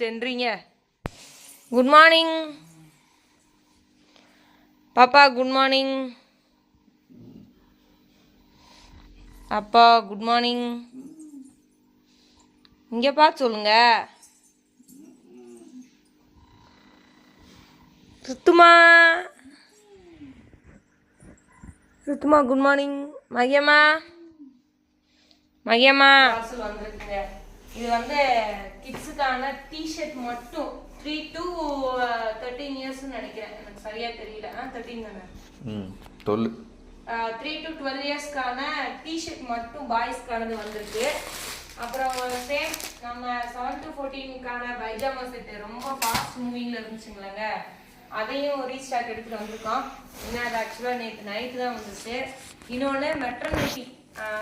சென்றீங்க. Good morning பாப்பா good morning அப்பா good morning இங்கே பார்த்து சொல்லுங்க. சுத்துமா சுத்துமா குட் மார்னிங் மகியம்மா. மகியம்மா. இது வந்து கிட்ஸுக்கான டிஷர்ட் மட்டும் த்ரீ டு தேர்ட்டீன் இயர்ஸ்னு நினைக்கிறேன். எனக்கு சரியா தெரியல. தேர்ட்டீன் தானே? த்ரீ டு டுவெல் இயர்ஸ்க்கான டிஷர்ட் மட்டும் பாய்ஸ்க்கானது வந்திருக்கு. அப்புறம் சேம் நம்ம செவன் டு ஃபோர்டீனுக்கான பைஜாமா செட்டு ரொம்ப ஃபாஸ்ட் மூவிங்கில் இருந்துச்சுங்களேங்க. அதையும் ரீஸ்டாக் எடுத்துட்டு வந்திருக்கோம். இன்னும் அது ஆக்சுவலாக நேற்று நைட்டு தான் வந்துச்சு. இன்னொன்று மெட்டர்னிட்டி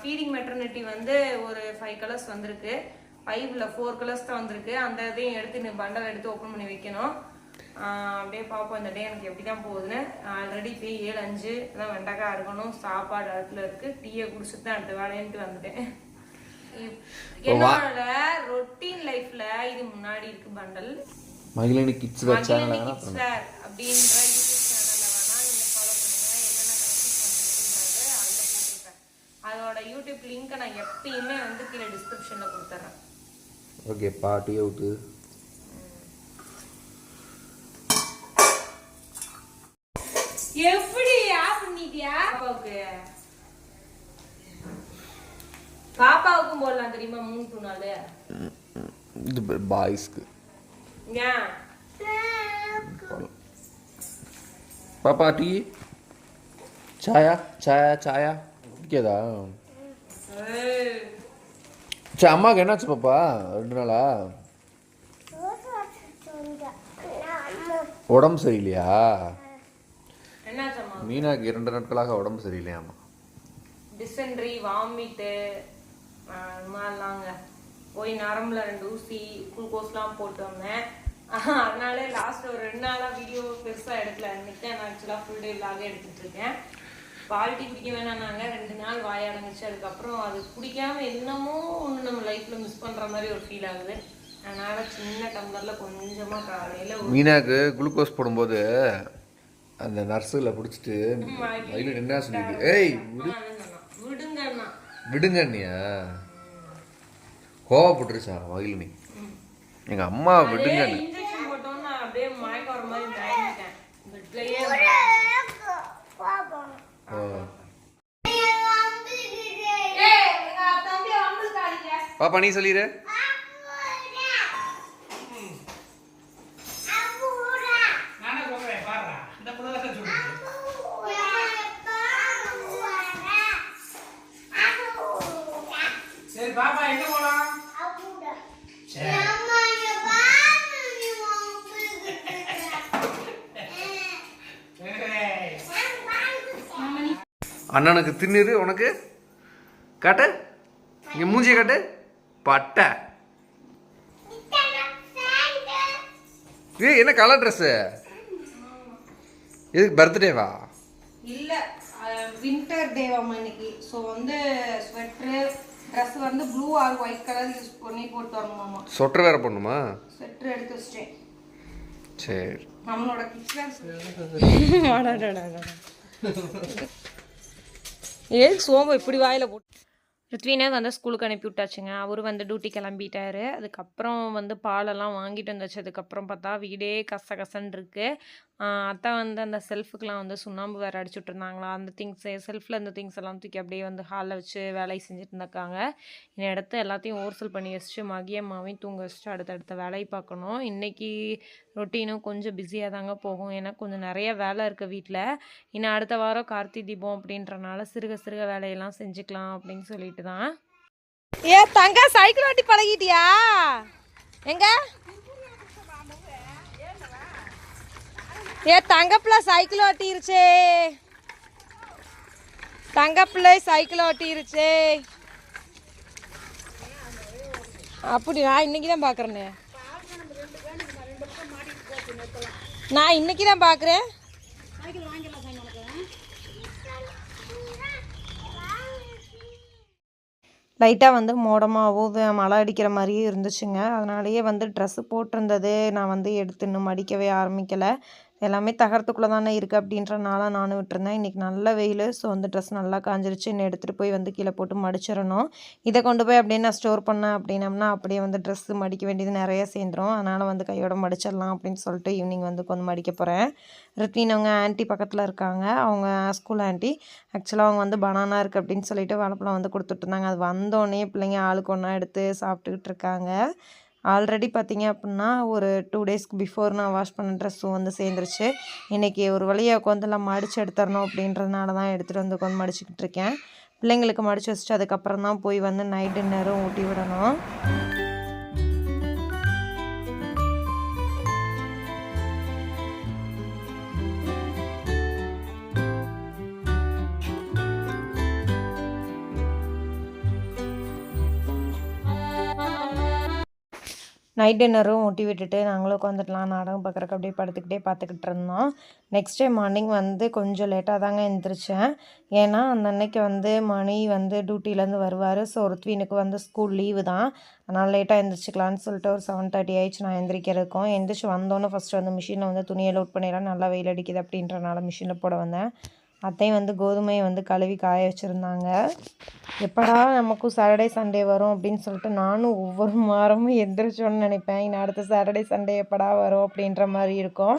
ஃபீடிங் மெட்டர்னிட்டி வந்து ஒரு ஃபைவ் கலர்ஸ் வந்திருக்கு. ஃபைவ்ல ஃபோர் கலர்ஸ் தான் வந்திருக்கு. அந்த இதையும் எடுத்து இந்த பண்டல் எடுத்து ஓப்பன் பண்ணி வைக்கணும். அப்படியே பார்ப்போம். இந்த டே எனக்கு எப்படி தான் போகுதுன்னு ஆல்ரெடி போய் ஏழு அஞ்சு தான் வெண்டைக்காய் இருக்கணும் சாப்பாடு அடுத்துல இருக்கு. டீயை குடிச்சிட்டு தான் அடுத்த வேலைன்ட்டு வந்துட்டேன். என்னோட ரொட்டீன் லைஃப்ல இது முன்னாடி இருக்கு பண்டல் மகிழினி கிட்ஸ் வேர் அப்படின்ற அதோட யூடியூப் லிங்க்கை நான் எப்பயுமே வந்து கீழே டிஸ்கிரிப்ஷன்ல கொடுத்துட்றேன் ஓகே பாட்டி அவுட்டு எப்படி ஆஃப் பண்ணிட்டியா? பாப்பாவுக்கு. பாப்பாவுக்கும் போடலாம் தெரியுமா மூணு டூ நாலு இது பாய்ஸ்க்கு ஏன் பாப்பா டீ? சாயா? சாயா சாயா? குடிக்காதா ஏய், சரி அம்மாவுக்கு என்னாச்சு பாப்பா? ரெண்டு நாளா? உடம்பு சரியில்லையா? மீனாக்கு இரண்டு நாட்களாக உடம்பு சரியில்லையாம்மா. டிசென்ட்ரி வாமிட்டு அது மாதிரிலாங்க. போய் நரம்புல ரெண்டு ஊசி குளுக்கோஸ்லாம் போட்டு வந்தேன். அதனாலே லாஸ்ட் ஒரு ரெண்டு நாளா வீடியோ பெருசா எடுக்கல. இன்னைக்கு நான் ஆக்சுவலாக ஃபுல் டே விலாக எடுத்துட்டு இருக்கேன். பால் டீ குடிக்க வேணாம்னாங்க. ரெண்டு நாள் வாய் அடங்குச்சு அதுக்கப்புறம் அது குடிக்காம என்னமோ ஒன்று நம்ம லைஃப்ல மிஸ் பண்ற மாதிரி ஒரு ஃபீல் ஆகுது. அதனால சின்ன டம்ளர்ல கொஞ்சமா காலையில மீனாக்கு குளுக்கோஸ் போடும்போது அந்த நர்ஸுல பிடிச்சிட்டு மயில் என்ன சொல்லிது ஏய் விடு விடுங்கண்ணா. விடுங்க அண்ணியா. கோவப்பட்டுருச்சா மகிழினி எங்க அம்மா விடுங்க அப்படியே மயக்கம் வர மாதிரி மயங்கிட்டேன் பெட்லயே ஓ. ஏய் எங்க தம்பி வம்பிழுக்காதீங்க பாப்பா நீ சொல்லிடு அண்ணனுக்கு தின்னுரு உனக்கு? காட்டு. இங்க மூஞ்சிய காட்டு. பட்டை. ஏய் என்ன கலர் ட்ரெஸ்ஸு எதுக்கு பர்த்டேவா இல்ல வின்டர் டேவாமா இன்னைக்கு. ஸோ வந்து ஸ்வெட்ரு ட்ரெஸ் வந்து blue or white colour use பண்ணி போட்டு வரணுமாமா சொட்டர் வேற பண்ணுமா ஸ்வெட்ரு எடுத்து வச்சிட்டேன். சரி. நம்மளோட கிட்ஸ்லாம் ஏன் சோம்பு இப்படி வாயில போட்டு? ருத்வினை வந்து ஸ்கூலுக்கு அனுப்பி விட்டாச்சுங்க அவர் வந்து டியூட்டி கிளம்பிட்டாரு. அதுக்கப்புறம் வந்து பாலெல்லாம் வாங்கிட்டு வந்துச்சு அதுக்கப்புறம் பார்த்தா வீடே கச கசன்னு இருக்கு அத்தை வந்து அந்த செல்ஃபுக்கெலாம் வந்து சுண்ணாம்பு வேறு அடிச்சுட்டு இருந்தாங்களா? அந்த திங்ஸ் செல்ஃபில் இந்த திங்ஸ் எல்லாம் தூக்கி அப்படியே வந்து ஹாலில் வச்சு வேலையை செஞ்சுட்டு இருந்தாங்க இந்த இடத்த எல்லாத்தையும் ஓர்சல் பண்ணி வச்சுட்டு மகியம்மாவையும் தூங்க வச்சுட்டு அடுத்தடுத்த வேலையை பார்க்கணும். இன்றைக்கி ரொட்டீனும் கொஞ்சம் பிஸியாக தாங்க போகும். ஏன்னா கொஞ்சம் நிறைய வேலை இருக்குது வீட்டில் இன்னும் அடுத்த வாரம் கார்த்தி தீபம் அப்படின்றனால சிறுக சிறுக வேலையெல்லாம் செஞ்சுக்கலாம் அப்படின்னு சொல்லிட்டு தான் ஏ தங்க சைக்கிள் ஓட்டி பழகிட்டியா? எங்க? ஏ தங்கப்பிள்ள சைக்கிள் ஓட்டிருச்சே. தங்கப்பிள்ளை சைக்கிள் ஓட்டிருச்சே. அப்படி நான் இன்னைக்கு தான் பார்க்குறேனே நான் இன்னைக்கு தான் பார்க்குறேன் லைட்டாக வந்து மோடமாகவும் மழை அடிக்கிற மாதிரியும் இருந்துச்சுங்க. அதனாலேயே வந்து ட்ரெஸ்ஸு போட்டிருந்தது. நான் வந்து எடுத்து இன்னும் மடிக்கவே ஆரம்பிக்கலை. எல்லாமே தகரத்துக்குள்ளே தானே இருக்குது அப்படின்றனால நானும் விட்டுருந்தேன். இன்றைக்கி நல்ல வெயில். ஸோ அந்த ட்ரெஸ் நல்லா காஞ்சிருச்சு. இன்னும் எடுத்துகிட்டு போய் வந்து கீழே போட்டு மடிச்சிடணும். இதை கொண்டு போய் அப்படியே நான் ஸ்டோர் பண்ணேன் அப்படின்னம்னா அப்படியே வந்து ட்ரெஸ்ஸு மடிக்க வேண்டியது நிறைய சேர்ந்துரும். அதனால் வந்து கையோட மடிச்சிடலாம் அப்படின்னு சொல்லிட்டு ஈவினிங் வந்து கொஞ்சம் மடிக்க போகிறேன் ரித்வின் அவங்க ஆன்ட்டி பக்கத்தில் இருக்காங்க. அவங்க ஸ்கூல் ஆன்ட்டி ஆக்சுவலாக அவங்க வந்து பனானா இருக்குது அப்படின்னு சொல்லிட்டு வாழைப்பழம் வந்து கொடுத்துட்ருந்தாங்க அது வந்தோடனே பிள்ளைங்க ஆளுக்கு ஒன்றா எடுத்து சாப்பிட்டுக்கிட்டு இருக்காங்க. ஆல்ரெடி பார்த்தீங்க அப்படின்னா ஒரு டூ டேஸ்க்கு பிஃபோர் நான் வாஷ் பண்ண ட்ரெஸ்ஸும் வந்து சேர்ந்துருச்சு. இன்றைக்கி ஒரு வழியாக உட்காந்துலாம் மடித்து எடுத்துடணும் அப்படின்றதுனால தான் எடுத்துகிட்டு வந்து உட்காந்து மடிச்சுக்கிட்டு இருக்கேன். பிள்ளைங்களுக்கு மடித்து வச்சுட்டு அதுக்கப்புறம் தான் போய் வந்து நைட் டின்னரும் ஊட்டி விடணும். நைட் டின்னரும் ஊட்டி விட்டுட்டு நாங்களும் உட்காந்துக்கலாம் நாடகம் பார்க்குறக்கு அப்படியே படுத்துக்கிட்டே பார்த்துக்கிட்டு இருந்தோம். நெக்ஸ்ட் டே மார்னிங் வந்து கொஞ்சம் லேட்டாக தாங்க எழுந்திரிச்சேன் ஏன்னா அந்த அன்னைக்கு வந்து மணி வந்து டியூட்டிலேருந்து வருவார். ஸோ ருத்வீனுக்கு வந்து ஸ்கூல் லீவு தான். அதனால் லேட்டாக எழுந்திரிச்சிக்கலான்னு சொல்லிட்டு ஒரு செவன் தேர்ட்டி ஆயிடுச்சு நான் எந்திரிக்கிறதுக்கும். எந்திரிச்சு வந்தோன்னே ஃபஸ்ட்டு வந்து மிஷினில் வந்து துணியை லோட் பண்ணிடலாம். நல்லா வெயில் அடிக்குது அப்படின்றனால மிஷினில் போட வந்தேன். அத்தையும் வந்து கோதுமையை வந்து கழுவி காய வச்சுருந்தாங்க. எப்படா நமக்கும் சாட்டர்டே சண்டே வரும் அப்படின்னு சொல்லிட்டு நானும் ஒவ்வொரு வாரமும் எந்திரிச்சோன்னு நினைப்பேன். இன்னும் அடுத்த சாட்டர்டே சண்டே எப்படா வரும் அப்படின்ற மாதிரி இருக்கும்.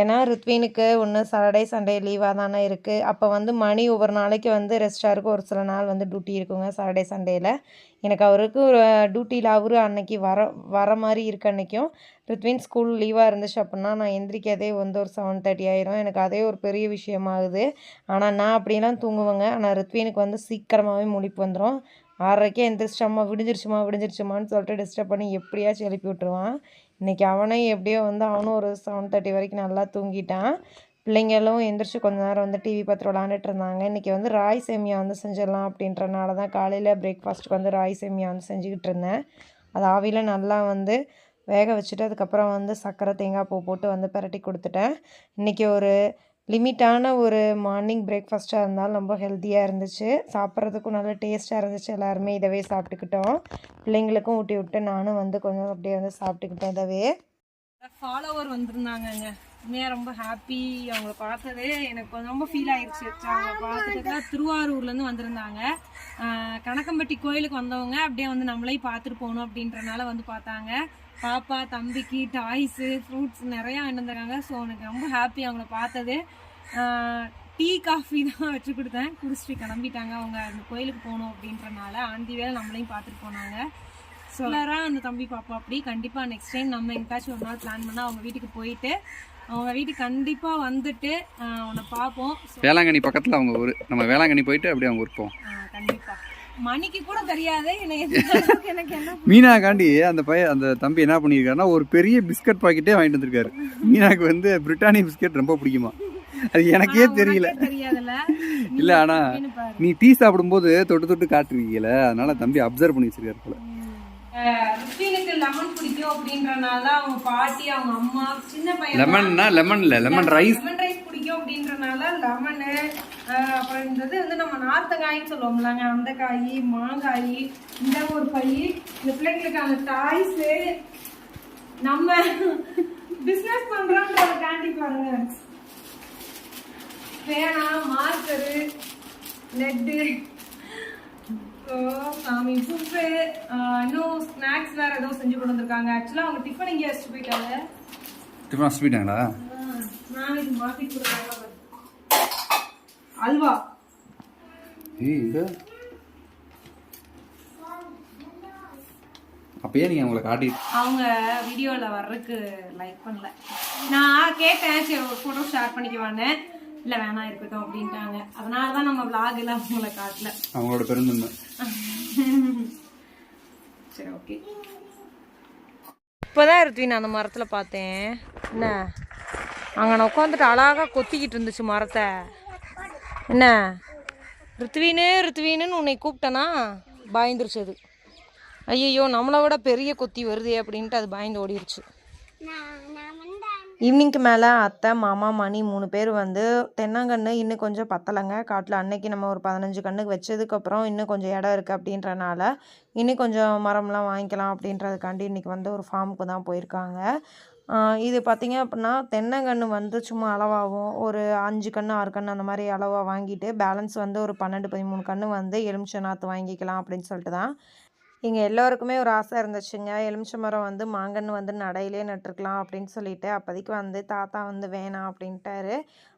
ஏன்னா ருத்வீனுக்கு ஒன்று சாட்டர்டே சண்டே லீவாக தானே இருக்குது அப்போ வந்து மணி ஒவ்வொரு நாளைக்கு வந்து ரெஸ்ட்டாக இருக்கும். ஒரு சில நாள் வந்து டியூட்டி இருக்குங்க சாட்டர்டே சண்டேயில் எனக்கு அவருக்கு ஒரு டியூட்டியில் அவரு அன்னைக்கு வர வர மாதிரி இருக்க அன்னைக்கும். ரித்வின் ஸ்கூல் லீவாக இருந்துச்சு அப்படின்னா நான் எந்திரிக்கதே வந்து ஒரு செவன் தேர்ட்டி ஆயிரும். எனக்கு அதே ஒரு பெரிய விஷயமாகுது ஆனால் நான் அப்படிலாம் தூங்குவேங்க. ஆனால் ரித்வினுக்கு வந்து சீக்கிரமாகவே முழிப்பு வந்துடும் ஆறரைக்கே எந்திரிச்சிட்டம்மா விடிஞ்சிருச்சுமா விடிஞ்சிருச்சுமான்னு சொல்லிட்டு டிஸ்டர்ப் பண்ணி எப்படியாச்சும் எழுப்பி விட்டுருவான். இன்றைக்கி அவனே எப்படியோ வந்து அவனும் ஒரு செவன் தேர்ட்டி வரைக்கும் நல்லா தூங்கிட்டான். பிள்ளைங்களும் எந்திரிச்சு கொஞ்ச நேரம் வந்து டிவி பார்த்து விளாண்டுட்டு இருந்தாங்க. இன்றைக்கி வந்து ராய் சேமியா வந்து செஞ்சிடலாம் அப்படின்றனால தான் காலையில் பிரேக்ஃபாஸ்ட்டுக்கு வந்து ராய் சேமியா வந்து செஞ்சுக்கிட்டு இருந்தேன். அது ஆவியில் நல்லா வந்து வேக வச்சுட்டு அதுக்கப்புறம் வந்து சர்க்கரை தேங்காய் பூ போட்டு வந்து பிரட்டி கொடுத்துட்டேன். இன்றைக்கி ஒரு லிமிட்டான ஒரு மார்னிங் பிரேக்ஃபாஸ்ட்டாக இருந்தாலும் ரொம்ப ஹெல்த்தியாக இருந்துச்சு. சாப்பிட்றதுக்கும் நல்ல டேஸ்ட்டாக இருந்துச்சு. எல்லாருமே இதவே சாப்பிட்டுக்கிட்டோம். பிள்ளைங்களுக்கும் ஊட்டி விட்டு நானும் வந்து கொஞ்சம் அப்படியே வந்து சாப்பிட்டுக்கிட்டேன் இதவே. ஃபாலோவர் வந்திருந்தாங்கங்க. உண்மையாக ரொம்ப ஹாப்பி அவங்கள பார்த்ததே எனக்கு கொஞ்சம் ரொம்ப ஃபீல் ஆயிடுச்சு அவங்க பார்த்துட்டு திருவாரூர்லேருந்து வந்திருந்தாங்க. கணக்கம்பட்டி கோயிலுக்கு வந்தவங்க அப்படியே வந்து நம்மளையும் பார்த்துட்டு போகணும் அப்படின்றனால வந்து பார்த்தாங்க. பாப்பா தம்பிக்கு டாய்ஸு ஃப்ரூட்ஸ் நிறையா வந்திருந்தாங்க ஸோ எனக்கு ரொம்ப ஹாப்பி அவங்கள பார்த்தது. டீ காஃபி தான் வச்சு கொடுத்தேன். குடிச்சிட்டு கிளம்பிட்டாங்க. அவங்க அந்த கோயிலுக்கு போகணும் அப்படின்றனால ஆண்டி வேலை நம்மளையும் பார்த்துட்டு போனாங்க. சொல்லராக அந்த தம்பி பாப்பா அப்படி கண்டிப்பாக நெக்ஸ்ட் டைம் நம்ம எங்காச்சும் ஒரு நாள் பிளான் பண்ணால் அவங்க வீட்டுக்கு போயிட்டு அவங்க வீட்டுக்கு கண்டிப்பாக வந்துட்டு அவனை பார்ப்போம். வேளாங்கண்ணி பக்கத்தில் அவங்க ஊர். நம்ம வேளாங்கண்ணி போயிட்டு அப்படியே அவங்க ஊர் போவோம். மணிக்கு கூட தெரியாது எனக்கு என்ன மீனாக்காண்டி அந்த பையன் அந்த தம்பி என்ன பண்ணியிருக்காருன்னா ஒரு பெரிய பிஸ்கட் பாக்கெட்டே வாங்கிட்டு வந்திருக்காரு. மீனாக்கு வந்து பிரிட்டானிய பிஸ்கட் ரொம்ப பிடிக்குமா? அது எனக்கே தெரியல. இல்ல ஆனா. நீ டீ சாப்பிடும்போது தொட்டு தொட்டு காட்டுறீங்கல அதனால தம்பி அப்சர்வ் பண்ணி வச்சிருக்காரு போல. ஆஹ் ருத்வினுக்கு லெமன் பிடிக்கும் அப்படின்றனால அவங்க பாட்டி அவங்க அம்மா சின்ன பையன் லெமன்னா லெமன் இல்ல லெமன் ரைஸ் லெமன் ரைஸ் பிடிக்கும் அப்படின்றனால லெமனு அப்புறம் இந்த இது வந்து நம்ம நார்த்தங்காயின்னு சொல்லுவோம்லங்க அந்த காய் மாங்காய் இந்த ஒரு பை. இந்த பிள்ளைங்களுக்கான டாய்ஸு நம்ம பிஸ்னஸ் பண்றோன்ற கேண்டி பாருங்க. பேனா மார்க்கரு லெட்டு சாமி புப்பு இன்னும் ஸ்நாக்ஸ் வேற ஏதோ செஞ்சு கொண்டு வந்திருக்காங்க. ஆக்சுவலாக அவங்க டிஃபன் இங்கே வச்சுட்டு போயிட்டாங்க? டிஃபன் மாத்தி கொடுக்குறேன். அல்வா. இது? அப்பயே நீங்க அவங்கள காட்டி அவங்க வீடியோவில் வர்றதுக்கு லைக் பண்ணல. நான் கேட்டேன் சரி ஒரு ஃபோட்டோ ஷேர் பண்ணிக்குவானே இல்லை வேணாம் இருக்கட்டும் அப்படின்ட்டாங்க. அதனால தான் நம்ம vlog எல்லாம் அவங்கள காட்டல. அவங்களோட பெருந்தன்மை. சரி ஓகே இப்போதான் ருத்வின் அந்த மரத்தில் பார்த்தேன். என்ன? அங்கே நான் உட்காந்துட்டு அழகாக கொத்திக்கிட்டு இருந்துச்சு மரத்தை. என்ன? ருத்வீனு ருத்வீனுன்னு உன்னை கூப்பிட்டனா? பயந்துருச்சு அது. ஐயோ நம்மளை விட பெரிய கொத்தி வருதே அப்படின்ட்டு அது பயந்து ஓடிருச்சு நான் நான் வந்து அந்த ஈவினிங்க்கு மேலே அத்தை மாமா மணி மூணு பேர் வந்து தென்னங்கன்று இன்னும் கொஞ்சம் பத்தலைங்க. காட்டில் அன்னைக்கு நம்ம ஒரு பதினஞ்சு கண்ணுக்கு வச்சதுக்கப்புறம் இன்னும் கொஞ்சம் இடம் இருக்குது அப்படின்றனால இன்னும் கொஞ்சம் மரம்லாம் வாங்கிக்கலாம் அப்படின்றதுக்காண்டி இன்றைக்கி வந்து ஒரு ஃபார்முக்கு தான் போயிருக்காங்க. இது பார்த்திங்க அப்படின்னா தென்னங்கன்று வந்து சும்மா அளவாகவும் ஒரு அஞ்சு கன்று ஆறு கன்று அந்த மாதிரி அளவாக வாங்கிட்டு பேலன்ஸ் வந்து ஒரு பன்னெண்டு பதிமூணு கன்று வந்து எலுமிச்சை நாற்று வாங்கிக்கலாம் அப்படின்னு சொல்லிட்டு தான் எங்கள் எல்லோருக்குமே ஒரு ஆசை இருந்துச்சுங்க. எலுமிச்சை மரம் வந்து மாங்கன்று வந்து நடையிலே நட்டுருக்கலாம் அப்படின்னு சொல்லிட்டு அப்போதைக்கு வந்து தாத்தா வந்து வேணாம் அப்படின்ட்டாரு.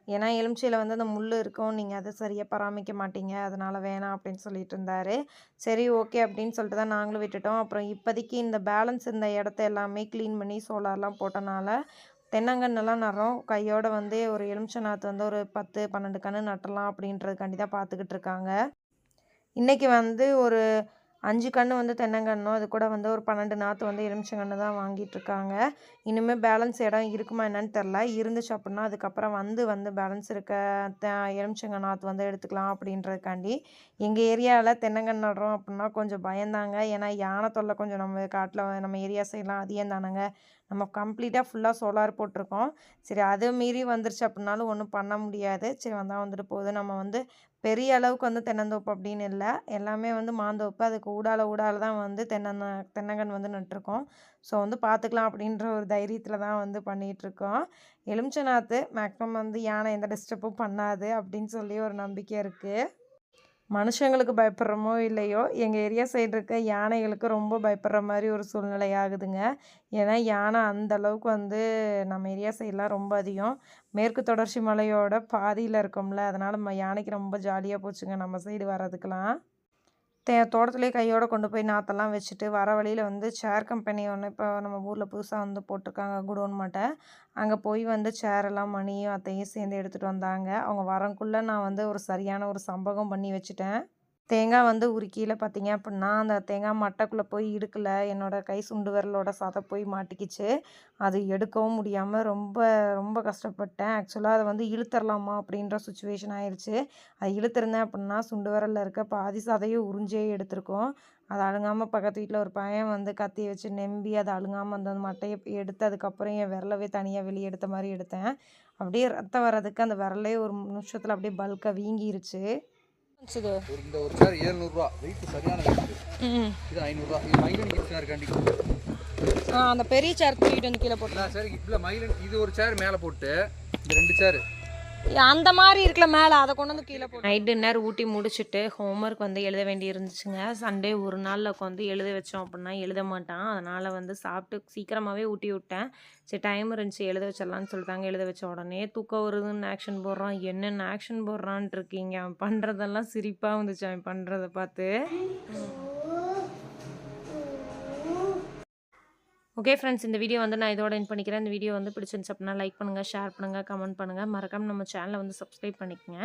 ஏன்னா எலுமிச்சையில் வந்து அந்த முள் இருக்கும். நீங்கள் அதை சரியாக பராமரிக்க மாட்டீங்க. அதனால் வேணாம் அப்படின்னு சொல்லிட்டு இருந்தார். சரி ஓகே அப்படின்னு சொல்லிட்டு தான் நாங்களும் விட்டுட்டோம். அப்புறம் இப்போதைக்கு இந்த பேலன்ஸ் இந்த இடத்த எல்லாமே க்ளீன் பண்ணி சோலார்லாம் போட்டனால தென்னங்கன்னெல்லாம் நடுறோம். கையோட வந்து ஒரு எலுமிச்சை நாற்று வந்து ஒரு பத்து பன்னெண்டு கன்று நட்டலாம் அப்படின்றதுக்காண்டி தான் பார்த்துக்கிட்டு இருக்காங்க. இன்றைக்கி வந்து ஒரு அஞ்சு கன்று வந்து தென்னங்கன்றும் அது கூட வந்து ஒரு பன்னெண்டு நாற்று வந்து எலுமிச்சங்கன்று தான் வாங்கிட்டு இருக்காங்க இனிமேல் பேலன்ஸ் இடம் இருக்குமா என்னன்னு தெரில. இருந்துச்சு அப்படின்னா அதுக்கப்புறம் வந்து வந்து பேலன்ஸ் இருக்க த எலுமிச்சங்க நாற்று வந்து எடுத்துக்கலாம் அப்படின்றதுக்காண்டி. எங்கள் ஏரியாவில் தென்னங்கன்று நடுறோம் அப்படின்னா கொஞ்சம் பயந்தாங்க. ஏன்னா யானை தொல்லை கொஞ்சம் நம்ம காட்டில் நம்ம ஏரியா சைட்லாம் அதிகம் தானேங்க. நம்ம கம்ப்ளீட்டாக ஃபுல்லாக சோலார் போட்டிருக்கோம். சரி அதை மீறி வந்துருச்சு அப்படின்னாலும் ஒன்றும் பண்ண முடியாது. சரி வந்தால் வந்துட்டு போகுது நம்ம வந்து பெரிய அளவுக்கு வந்து தென்னந்தோப்பு அப்படின்னு இல்லை. எல்லாமே வந்து மாந்தோப்பு. அதுக்கு ஊடால ஊடால தான் வந்து தென்னந்த தென்னங்கன் வந்து நட்டுருக்கோம். ஸோ வந்து பார்த்துக்கலாம் அப்படின்ற ஒரு தைரியத்தில் தான் வந்து பண்ணிகிட்ருக்கோம் எலுமிச்சநாத்து மேக்ஸிமம் வந்து யானை எந்த டிஸ்டர்பும் பண்ணாது அப்படின்னு சொல்லி ஒரு நம்பிக்கை இருக்குது மனுஷங்களுக்கு பயப்படுறோமோ இல்லையோ எங்கள் ஏரியா சைடு இருக்க யானைகளுக்கு ரொம்ப பயப்படுற மாதிரி ஒரு சூழ்நிலை ஆகுதுங்க. ஏன்னா யானை அந்த அளவுக்கு வந்து நம்ம ஏரியா சைடெலாம் ரொம்ப அதிகம். மேற்கு தொடர்ச்சி மலையோட பாதியில் இருக்கோம்ல அதனால் நம்ம யானைக்கு ரொம்ப ஜாலியாக போச்சுங்க நம்ம சைடு வர்றதுக்கெலாம் தே தோட்டத்துலேயே கையோட கொண்டு போய் நாற்றெல்லாம் வச்சுட்டு வர வழியில் வந்து சேர் கம்பெனி ஒன்று இப்போ நம்ம ஊரில் புதுசாக வந்து போட்டிருக்காங்க குடோன் மாட்டை. அங்கே போய் வந்து சேரெல்லாம் மணியும் அத்தையும் சேர்ந்து எடுத்துகிட்டு வந்தாங்க. அவங்க வரக்குள்ளே நான் வந்து ஒரு சரியான ஒரு சம்பவம் பண்ணி வச்சுட்டேன். தேங்காய் வந்து உருக்கியில் பார்த்தீங்க அப்படின்னா அந்த தேங்காய் மட்டைக்குள்ளே போய் இடுக்கலை என்னோடய கை சுண்டு விரலோட சதை போய் மாட்டிக்கிச்சு. அது எடுக்கவும் முடியாமல் ரொம்ப ரொம்ப கஷ்டப்பட்டேன். ஆக்சுவலாக அதை வந்து இழுத்தரலாமா அப்படின்ற சுச்சுவேஷன் ஆயிடுச்சு அது இழுத்துருந்தேன் அப்படின்னா சுண்டு விரலில் இருக்க பாதி சதையும் உறிஞ்சே எடுத்திருக்கோம். அது அழுங்காமல் பக்கத்து வீட்டில் ஒரு பையன் வந்து கத்தி வச்சு நெம்பி அதை அழுங்காமல் அந்த மட்டையை எடுத்து அதுக்கப்புறம் என் விரலவே தனியாக வெளியே எடுத்த மாதிரி எடுத்தேன். அப்படியே ரத்தம் வர்றதுக்கு அந்த விரலே ஒரு நிமிஷத்தில் அப்படியே பல்காக வீங்கிருச்சு. இந்த ஒரு சேர் ஏழ்நூறுரூவா வெயிட் சரியான வெயிட் இது. ஐநூறுரூவா இது மைலன் கிஃப்ட் இருக்காண்டி. அந்த பெரிய சேர் தூக்கிட்டு வந்து கீழே போட்டு சரி இல்லை மைலன் இது ஒரு சேர் மேலே போட்டு இந்த ரெண்டு சேர் அந்த மாதிரி இருக்கல மேலே அதை கொண்டு வந்து கீழே போட்டு. நைட் டின்னர் ஊட்டி முடிச்சுட்டு ஹோம்ஒர்க் வந்து எழுத வேண்டி இருந்துச்சுங்க சண்டே ஒரு நாளில் உட்காந்து எழுத வச்சோம் அப்படின்னா எழுத மாட்டான். அதனால் வந்து சாப்பிட்டு சீக்கிரமாகவே ஊட்டி விட்டேன். சரி டைம் இருந்துச்சு எழுத வச்சிடலான்னு சொல்லிட்டாங்க. எழுத வச்ச உடனே தூக்கம் வருதுன்னு ஆக்ஷன் போடுறான். என்னென்ன ஆக்ஷன் போடுறான்ட்டு இருக்கீங்க? அவன் பண்ணுறதெல்லாம் சிரிப்பாக வந்துச்சு. அவன் பண்ணுறத பார்த்து. ஓகே ஃப்ரெண்ட்ஸ் இந்த வீடியோ வந்து நான் இதோட என் பண்ணிக்கிறேன். இந்த வீடியோ வந்து பிடிச்சிருந்துச்சு அப்படின்னா லைக் பண்ணுங்கள் ஷேர் பண்ணுங்கள் கமெண்ட் பண்ணுங்கள் மறக்காமல் நம்ம சேனலை வந்து சப்ஸ்கிரைப் பண்ணிக்கங்க.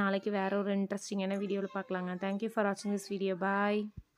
நாளைக்கு வேறு ஒரு இன்ட்ரெஸ்டிங்கான வீடியோவில் பார்க்கலாங்க. தேங்க்யூ ஃபார் வாட்சிங் திஸ் வீடியோ பாய்